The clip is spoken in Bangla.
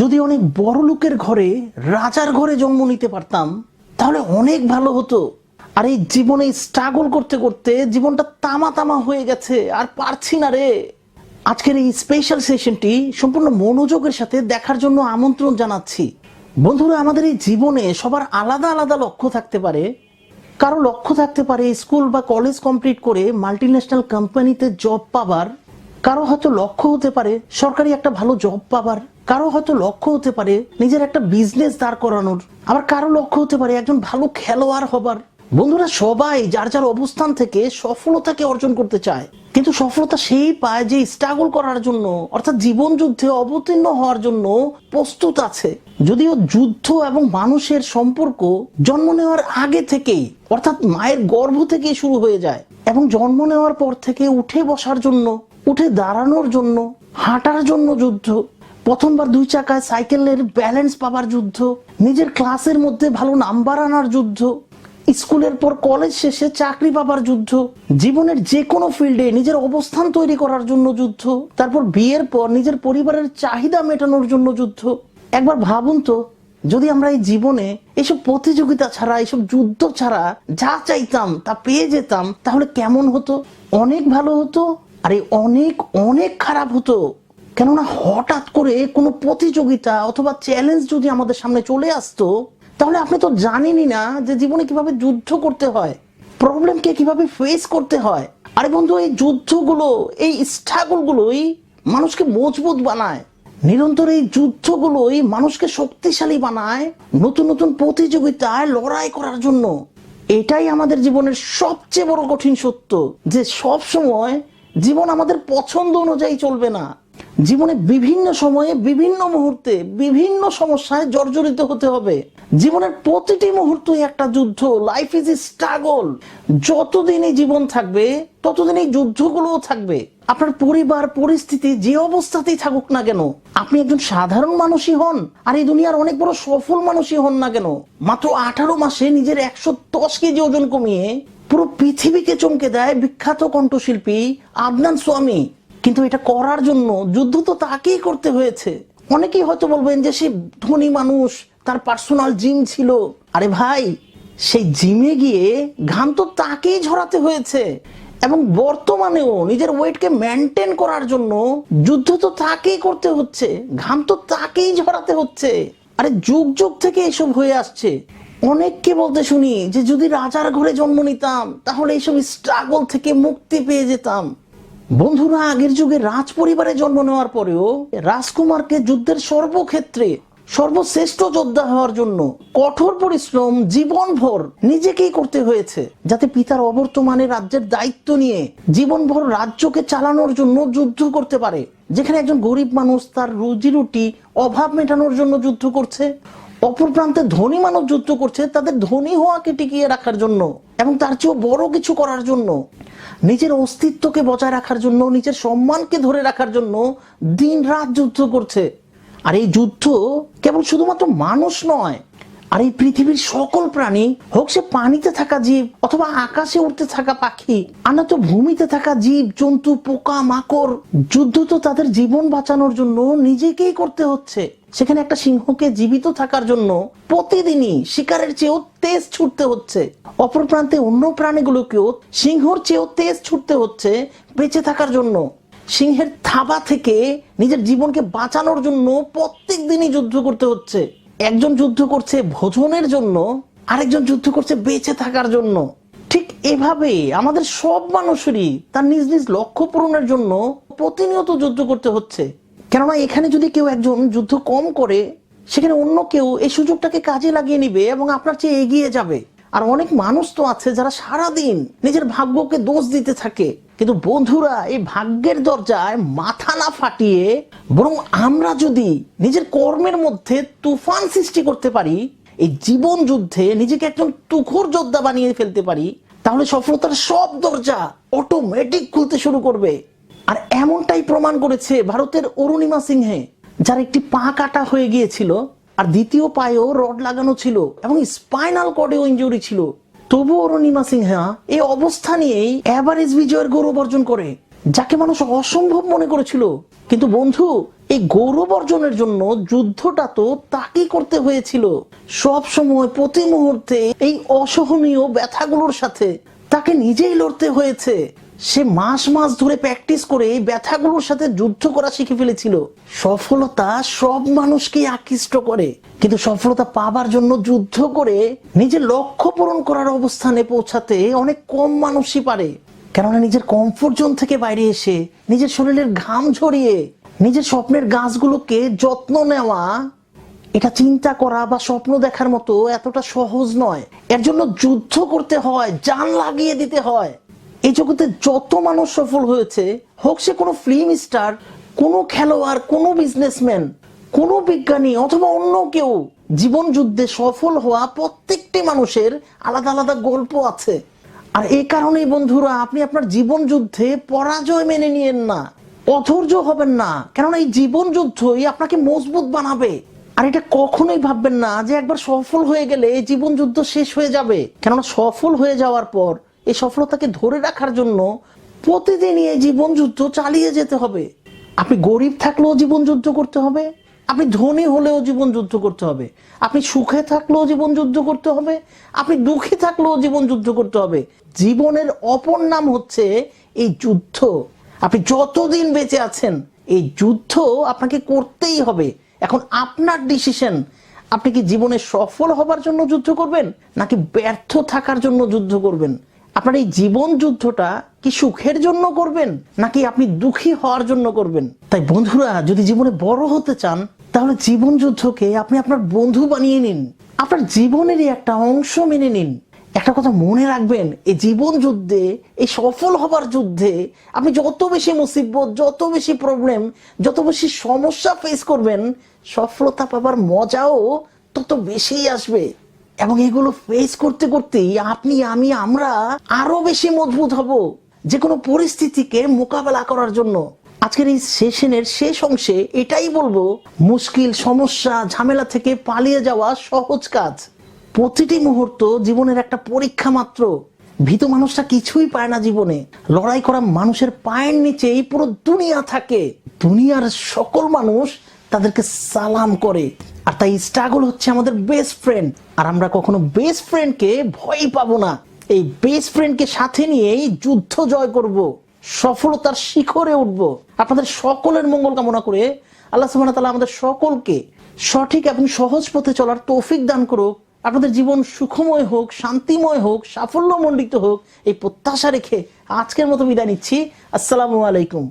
যদি অনেক বড় লোকের ঘরে রাজার ঘরে জন্ম নিতে পারতাম, তাহলে অনেক ভালো হতো। আর এই জীবনে স্ট্রাগল করতে করতে জীবনটা তামা তামা হয়ে গেছে, আর পারছি না রে। আজকের এই স্পেশাল সেশনটি সম্পূর্ণ মনোযোগের সাথে দেখার জন্য আমন্ত্রণ জানাচ্ছি। বন্ধুরা, আমাদের এই জীবনে সবার আলাদা আলাদা লক্ষ্য থাকতে পারে। কারও লক্ষ্য থাকতে পারে স্কুল বা কলেজ কমপ্লিট করে মাল্টি ন্যাশনাল কোম্পানিতে জব পাবার কারও হয়তো লক্ষ্য হতে পারে সরকারি একটা ভালো জব পাবার, কারও হয়তো লক্ষ্য হতে পারে নিজের একটা বিজনেস দাঁড় করানোর, আবার কারও লক্ষ্য হতে পারে একজন ভালো খেলোয়াড় হবার। বন্ধুরা, সবাই যার যার অবস্থান থেকে সফলতাকে অর্জন করতে চায়, কিন্তু সফলতা সেই পায় যে স্ট্রাগল করার জন্য, অর্থাৎ জীবন যুদ্ধে অবতীর্ণ হওয়ার জন্য প্রস্তুত আছে। যদিও যুদ্ধ এবং মানুষের সম্পর্ক জন্ম নেওয়ার আগে থেকেই, অর্থাৎ মায়ের গর্ভ থেকেই শুরু হয়ে যায়, এবং জন্ম নেওয়ার পর থেকে উঠে বসার জন্য উঠে দাঁড়ানোর জন্য, হাঁটার জন্য যুদ্ধ, প্রথমবার দুই চাকায় সাইকেলের ব্যালেন্স পাবার যুদ্ধ, নিজের ক্লাসের মধ্যে ভালো নাম্বার আনার যুদ্ধ, স্কুলের পর কলেজ শেষে চাকরি পাবার যুদ্ধ, জীবনের যে কোনো ফিল্ডে নিজের অবস্থান তৈরি করার জন্য যুদ্ধ, তারপর বিয়ের পর নিজের পরিবারের চাহিদা মেটানোর জন্য যুদ্ধ। একবার ভাবুন তো, যদি আমরা এই জীবনে এসব প্রতিযোগিতা ছাড়া, এসব যুদ্ধ ছাড়া যা চাইতাম তা পেয়ে যেতাম, তাহলে কেমন হতো? অনেক ভালো হতো আরে অনেক অনেক খারাপ হতো। কেননা হঠাৎ করে কোনো প্রতিযোগিতা অথবা চ্যালেঞ্জ যদি আমাদের সামনে চলে আসতো, তাহলে আপনি তো জানেনই না যে জীবনে কীভাবে যুদ্ধ করতে হয় প্রবলেমকে কীভাবে ফেস করতে হয়। আরে বন্ধু, এই যুদ্ধগুলো, এই স্ট্রাগলগুলোই মানুষকে মজবুত বানায়। নিরন্তর এই যুদ্ধগুলোই মানুষকে শক্তিশালী বানায় নতুন নতুন প্রতিযোগিতায় লড়াই করার জন্য। এটাই আমাদের জীবনের সবচেয়ে বড় কঠিন সত্য যে সব সময় জীবন আমাদের পছন্দ অনুযায়ী চলবে না। জীবনে বিভিন্ন সময়ে বিভিন্ন মুহূর্তে বিভিন্ন সমস্যায় জর্জরিত হতে হবে। জীবনের প্রতিটি মুহূর্তই একটা যুদ্ধ। লাইফ ইজ স্ট্রাগল যতদিন এই জীবন থাকবে ততদিন এই যুদ্ধগুলোও থাকবে। আপনার পরিবার, পরিস্থিতি যে অবস্থাতেই থাকুক না কেন, আপনি একজন সাধারণ মানুষই হন, আর এই দুনিয়ার অনেক বড় সফল মানুষই হন না কেন। মাত্র আঠারো মাসে নিজের একশো দশ কেজি ওজন কমিয়ে পুরো পৃথিবীকে চমকে দেয় বিখ্যাত কণ্ঠশিল্পী আদনান স্বামী। কিন্তু এটা করার জন্য যুদ্ধ তো তাকেই করতে হয়েছে। অনেকেই হয়তো বলবেন যে সে ধনী মানুষ, তার পার্সোনাল জিম ছিল। আরে ভাই, সেই জিমে গিয়ে ঘাম তো তাকেই ঝরাতে হয়েছে। এবং বর্তমানেও নিজের ওয়েটকে মেনটেন করার জন্য যুদ্ধ তো তাকেই করতে হচ্ছে ঘাম তো তাকেই ঝরাতে হচ্ছে। আরে যুগ যুগ থেকে এসব হয়ে আসছে। অনেককে বলতে শুনি যে যদি রাজার ঘরে জন্ম নিতাম, তাহলে এইসব স্ট্রাগল থেকে মুক্তি পেয়ে যেতাম। বন্ধুরা, আগের যুগে রাজ পরিবারে জন্ম নেওয়ার পরেও রাজকুমারকে যুদ্ধের সর্বক্ষেত্রে সর্বশ্রেষ্ঠ যোদ্ধা হওয়ার জন্য কঠোর পরিশ্রম, জীবনভর নিজেকেই করতে হয়েছে, যাতে পিতার অবর্তমানে রাজ্যের দায়িত্ব নিয়ে জীবনভর রাজ্যকে চালানোর জন্য যুদ্ধ করতে পারে। যেখানে একজন গরিব মানুষ তার রুজি রুটি অভাব মেটানোর জন্য যুদ্ধ করছে। অপর প্রান্তে ধনী মানুষ যুদ্ধ করছে, তাদের ধনী হওয়াকে টিকিয়ে রাখার জন্য এবং তার চেয়েও বড় কিছু করার জন্য। নিজের অস্তিত্বকে বজায় রাখার জন্য, নিজের সম্মানকে ধরে রাখার জন্য দিন রাত যুদ্ধ করছে। আর এই যুদ্ধ কেবল শুধুমাত্র মানুষ নয় আর এই পৃথিবীর সকল প্রাণী, হোক সে পানিতে থাকা জীব অথবা আকাশে উড়তে থাকা পাখি আর না তো ভূমিতে থাকা জীব, জন্তু, পোকা, মাকড়, যুদ্ধ তো তাদের জীবন বাঁচানোর জন্য নিজেকেই করতে হচ্ছে। সেখানে একটা সিংহকে জীবিত থাকার জন্য প্রতিদিনই শিকারের চেয়েও তেজ ছুটতে হচ্ছে। অপর প্রান্তে অন্য প্রাণীগুলোকেও সিংহর চেয়েও তেজ ছুটতে হচ্ছে বেঁচে থাকার জন্য। সিংহের থাবা থেকে নিজের জীবনকে বাঁচানোর জন্য প্রত্যেক দিনই যুদ্ধ করতে হচ্ছে। একজন যুদ্ধ করছে ভোজনের জন্য, আরেকজন যুদ্ধ করছে বেঁচে থাকার জন্য। ঠিক এভাবে আমাদের সব মানুষেরই তার নিজ নিজ লক্ষ্য পূরণের জন্য প্রতিনিয়ত যুদ্ধ করতে হচ্ছে। কেননা এখানে যদি কেউ একজন যুদ্ধ কম করে, সেখানে অন্য কেউ এই সুযোগটাকে কাজে লাগিয়ে নিবে এবং আপনার চেয়ে এগিয়ে যাবে। আর অনেক মানুষ তো আছে যারা সারাদিন নিজের ভাগ্যকে দোষ দিতে থাকে। কিন্তু বন্ধুরা, এই ভাগ্যের দরজায় মাথা না ফাটিয়ে বরং আমরা যদি নিজের কর্মের মধ্যে তুফান সৃষ্টি করতে পারি, এই জীবন যুদ্ধে নিজেকে একজন তুখর যোদ্ধা বানিয়ে ফেলতে পারি, তাহলে সফলতার সব দরজা অটোমেটিক খুলতে শুরু করবে। আর এমনটাই প্রমাণ করেছে ভারতের অরুণিমা সিংহে, যার একটি পা কাটা হয়ে গিয়েছিল আর দ্বিতীয় পায়েও রড লাগানো ছিল এবং স্পাইনাল কর্ডেও ইঞ্জুরি ছিল। তবু অরুণিমা সিংহা এই অবস্থা নিয়েই অ্যাভারেজ বিজয়ের গৌরব অর্জন করে, যাকে মানুষ অসম্ভব মনে করেছিল। কিন্তু বন্ধু, এই গৌরব অর্জনের জন্য যুদ্ধটা তো তাকেই করতে হয়েছিল। সব সময় প্রতি মুহূর্তে এই অসহনীয় ব্যথাগুলোর সাথে তাকে নিজেই লড়তে হয়েছে। সে মাস মাস ধরে প্র্যাকটিস করে এই ব্যথাগুলোর সাথে যুদ্ধ করা শিখে ফেলেছিল। সফলতা সব মানুষকেই আকৃষ্ট করে। কিন্তু সফলতা পাবার জন্য যুদ্ধ করে নিজের লক্ষ্য পূরণ করার অবস্থানে পৌঁছাতে অনেক কম মানুষই পারে। কেননা নিজের কমফোর্ট জোন থেকে বাইরে এসে নিজের শরীরের ঘাম ঝরিয়ে নিজের স্বপ্নের গাছগুলোকে যত্ন নেওয়া, এটা চিন্তা করা বা স্বপ্ন দেখার মতো এতটা সহজ নয়। এর জন্য যুদ্ধ করতে হয়, জান লাগিয়ে দিতে হয়। এই জগতে যত মানুষ সফল হয়েছে, হোক সে কোনো ফিল্ম স্টার কোনো খেলোয়াড়, কোনো বিজনেসম্যান কোনো বিজ্ঞানী অথবা অন্য কেউ, জীবন যুদ্ধে সফল হওয়া প্রত্যেকটি মানুষের আলাদা আলাদা গল্প আছে। আর এই কারণেই বন্ধুরা, আপনি আপনার জীবন যুদ্ধে পরাজয় মেনে নিয়েন না, অধৈর্য হবেন না, কেননা এই জীবন যুদ্ধই আপনাকে মজবুত বানাবে। আর এটা কখনোই ভাববেন না যে একবার সফল হয়ে গেলে এই জীবন যুদ্ধ শেষ হয়ে যাবে। কেননা সফল হয়ে যাওয়ার পর এই সফলতাকে ধরে রাখার জন্য প্রতিদিনই এই জীবন যুদ্ধ চালিয়ে যেতে হবে। আপনি গরিব থাকলেও জীবন যুদ্ধ করতে হবে। আপনি ধনী হলেও জীবন যুদ্ধ করতে হবে। আপনি সুখে থাকলেও জীবন যুদ্ধ করতে হবে। আপনি দুঃখী থাকলেও জীবন যুদ্ধ করতে হবে। জীবনের অপর নাম হচ্ছে এই যুদ্ধ। আপনি যতদিন বেঁচে আছেন, এই যুদ্ধ আপনাকে করতেই হবে। এখন আপনার ডিসিশন আপনি কি জীবনে সফল হবার জন্য যুদ্ধ করবেন, নাকি ব্যর্থ থাকার জন্য যুদ্ধ করবেন? আপনার এই জীবন যুদ্ধটা কি সুখের জন্য করবেন? নাকি আপনি দুঃখী হওয়ার জন্য করবেন? তাই বন্ধুরা, যদি জীবনে বড় হতে চান, তাহলে জীবন যুদ্ধকে আপনি আপনার বন্ধু বানিয়ে নিন। আপনার জীবনেরই একটা অংশ মেনে নিন। একটা কথা মনে রাখবেন, এই জীবন যুদ্ধে, এই সফল হবার যুদ্ধে আপনি যত বেশি মুসিবত, যত বেশি প্রবলেম যত বেশি সমস্যা ফেস করবেন, সফলতা পাবার মজাও তত বেশি আসবে। এবং এগুলো ফেস করতে করতেই আপনি, আমি, আমরা আরও বেশি মজবুত হব যে কোনো পরিস্থিতিকে মোকাবেলা করার জন্য। আজকের এই সেশনের শেষ অংশে এটাই বলব, মুশকিল, সমস্যা, ঝামেলা থেকে পালিয়ে যাওয়া সহজ কাজ। প্রতিটি মুহূর্ত জীবনের একটা পরীক্ষা মাত্র। ভীত মানুষটা কিছুই পায় না জীবনে। লড়াই করা মানুষের পায়ের নিচেই পুরো দুনিয়া থাকে। দুনিয়ার সকল মানুষ তাদেরকে সালাম করে। আর তাই স্ট্রাগল হচ্ছে আমাদের বেস্ট ফ্রেন্ড আর আমরা কখনো বেস্ট ফ্রেন্ডকে ভয় পাবো না। এই বেস্ট ফ্রেন্ডকে সাথে নিয়েই যুদ্ধ জয় করব, সফলতার শিখরে উঠব। আপনাদের সকলের মঙ্গল কামনা করে আল্লাহ সুবহানাহু তাআলা আমাদের সকলকে সঠিক এবং সহজ পথে চলার তৌফিক দান করুক। আপনাদের জীবন সুখময় হোক, শান্তিময় হোক, সাফল্যমণ্ডিত হোক, এই প্রত্যাশা রেখে আজকের মতো বিদায় নিচ্ছি। আসসালামু আলাইকুম।